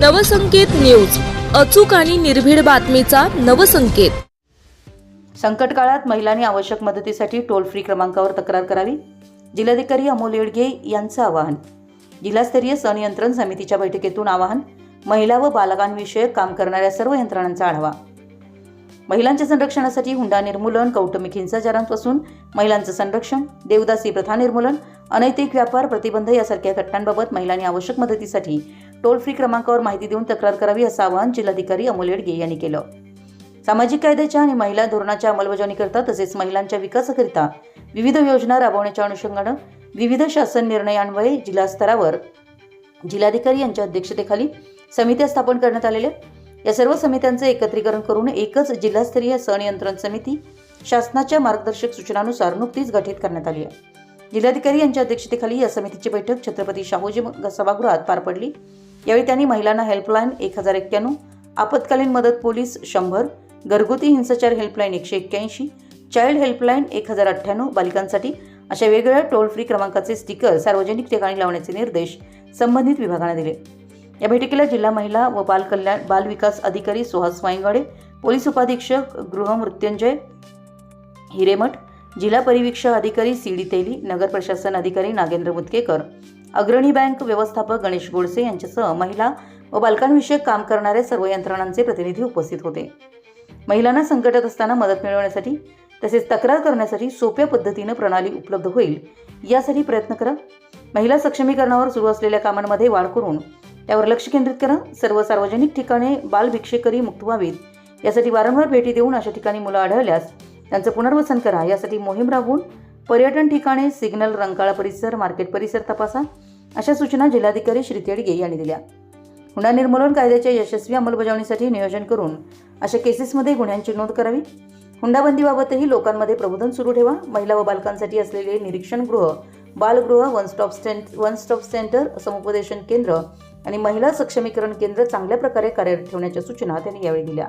Navsanket news. अचूक आणि निर्भीड बातमीचा नवसंकेत. संकट काळात महिलांनी आवश्यक मदतीसाठी टोल फ्री क्रमांकावर तक्रार करावी. जिल्हाधिकारी अमोल येडगे यांचं आवाहन. जिल्हास्तरीय सनियंत्रण समितीच्या बैठकीतून आवाहन महिला व बालकांविषयक काम करणाऱ्या सर्व यंत्रणांचा आढावा. महिलांच्या संरक्षणासाठी हुंडा निर्मूलन कौटुंबिक हिंसाचारांपासून महिलांचं संरक्षण देवदासी प्रथा निर्मूलन अनैतिक व्यापार प्रतिबंध यासारख्या घटनांबाबत महिलांनी आवश्यक मदतीसाठी टोल फ्री क्रमांकावर माहिती देऊन तक्रार करावी असं आवाहन जिल्हाधिकारी अमोल येडगे यांनी केलं. सामाजिक कायद्याच्या आणि महिला धोरणाच्या अंमलबजावणीकरता तसेच महिलांच्या विकासाकरिता विविध योजना राबवण्याच्या अनुषंगानं विविध शासन निर्णयान्वये जिल्हा स्तरावर जिल्हाधिकारी यांच्या अध्यक्षतेखाली समित्या स्थापन करण्यात आलेल्या या सर्व समित्यांचे एकत्रीकरण करून एकच जिल्हास्तरीय सनियंत्रण समिती शासनाच्या मार्गदर्शक सूचनानुसार नुकतीच गठीत करण्यात आली आहे. जिल्हाधिकारी यांच्या अध्यक्षतेखाली या समितीची बैठक छत्रपती शाहूजी सभागृहात पार पडली. यावेळी त्यांनी महिलांना हेल्पलाईन एक हजार एक्क्याण्णव आपत्कालीन मदत पोलीस शंभर घरगुती हिंसाचार हेल्पलाईन एकशे एक्क्याऐंशी चाइल्ड हेल्पलाईन एक हजार अठ्ठ्याण्णव बालिकांसाठी अशा वेगवेगळ्या टोल फ्री क्रमांकाचे स्टिकर सार्वजनिक ठिकाणी लावण्याचे निर्देश संबंधित विभागाने दिले. या बैठकीला जिल्हा महिला व बाल कल्याण बाल विकास अधिकारी सुहास वाईंगडे पोलीस उपाधीक्षक गृहमृत्युंजय हिरेमठ जिल्हा परिवीक्षक अधिकारी सी डी तेली नगर प्रशासन अधिकारी नागेंद्र मुतकेकर अग्रणी बँक व्यवस्थापक गणेश गोडसे यांच्यासह महिला व बालकांविषयक काम करणाऱ्या सर्व यंत्रणांचे प्रतिनिधी उपस्थित होते. महिलांना संकटात असताना मदत मिळवण्यासाठी तसेच तक्रार करण्यासाठी सोप्या पद्धतीनं प्रणाली उपलब्ध होईल यासाठी प्रयत्न करा. महिला सक्षमीकरणावर सुरू असलेल्या कामांमध्ये वाढ करून त्यावर लक्ष केंद्रित करा. सर्व सार्वजनिक ठिकाणे बालभिक्षेकरी मुक्त व्हावीत यासाठी वारंवार भेटी देऊन अशा ठिकाणी मुलं आढळल्यास त्यांचं पुनर्वसन करा. यासाठी मोहीम राबवून पर्यटन ठिकाणे सिग्नल रंकाळा परिसर मार्केट परिसर तपासा. अशा सूचना जिल्हाधिकारी श्री तेडगे यांनी दिल्या. हुंडा निर्मूलन कायद्याच्या यशस्वी अंमलबजावणीसाठी नियोजन करून अशा केसेसमध्ये गुन्ह्यांची नोंद करावी. हुंडाबंदीबाबतही लोकांमध्ये प्रबोधन सुरू ठेवा. महिला व बालकांसाठी असलेले निरीक्षणगृह बालगृह one stop cent one stop centre समुपदेशन केंद्र आणि महिला सक्षमीकरण केंद्र चांगल्या प्रकारे कार्यरत ठेवण्याच्या सूचना त्यांनी यावेळी दिल्या.